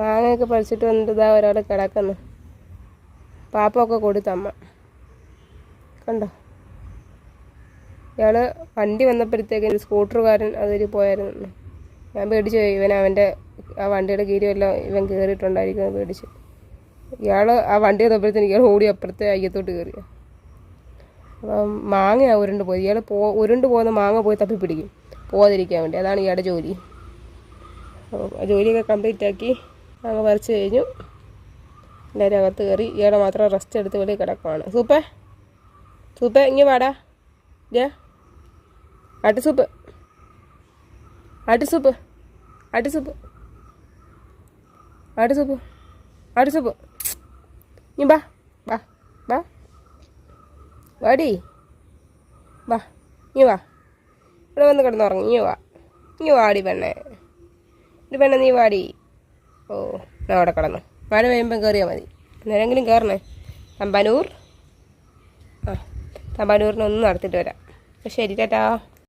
മാങ്ങയൊക്കെ പറിച്ചിട്ട് വന്നിട്ട് ഇതാ ഒരാൾ കിടക്കുന്നു. പാപ്പൊക്കെ കൊടുത്തമ്മ കണ്ടോ? ഇയാൾ വണ്ടി വന്നപ്പോഴത്തേക്ക് സ്കൂട്ടറുകാരൻ അതിൽ പോയായിരുന്നു. ഞാൻ പേടിച്ചു പോയി. ഇവൻ അവന്റെ ആ വണ്ടിയുടെ കീരിയെല്ലാം ഇവൻ കയറിയിട്ടുണ്ടായിരിക്കും പേടിച്ച്. ഇയാൾ ആ വണ്ടി വന്നപ്പോഴത്തേക്ക് ഇയാൾ ഓടി അപ്പുറത്തെ അയ്യത്തോട്ട് കയറി അപ്പം മാങ്ങ ഉരുണ്ട് പോയി. ഇയാൾ പോ ഉരുണ്ട് പോകുന്ന മാങ്ങ പോയി തപ്പി പിടിക്കും. പോകാതിരിക്കാൻ വേണ്ടി. അതാണ് ഇയാളുടെ ജോലി. ജോലിയൊക്കെ കംപ്ലീറ്റ് ആക്കി മാങ്ങ വരച്ച് കഴിഞ്ഞു. എല്ലാവരും അകത്ത് കയറി ഇയാളെ മാത്രം റെസ്റ്റ് എടുത്ത് വെളിയിൽ കിടക്കുവാണ്. സൂപ്പേ? സൂപ്പേ ഇങ്ങനെ വാടാ. ജേ. ആട്ടി സൂപ്പ്. ആട്ടി സൂപ്പ്. ആട്ടി സൂപ്പ്. ആട്ടി സൂപ്പ്. ആട്ടി സൂപ്പ്. നീ ബാ ബാ ബാ വാടി. വാ. നീ വാ. ഇവിടെ വന്ന് കിടന്നുറങ്ങി. നീ വാ. നീ വാടി പെണ്ണേ. ഒരു പെണ്ണ നീ വാടി. ഓ അവിടെ കിടന്നു. മഴ പെയ്യുമ്പം കയറിയാൽ മതി. നേരെങ്കിലും കയറണേ തമ്പാനൂർ? ആ തമ്പാനൂരിനൊന്ന് നടത്തിയിട്ട് വരാം. ശരി ടാറ്റാ.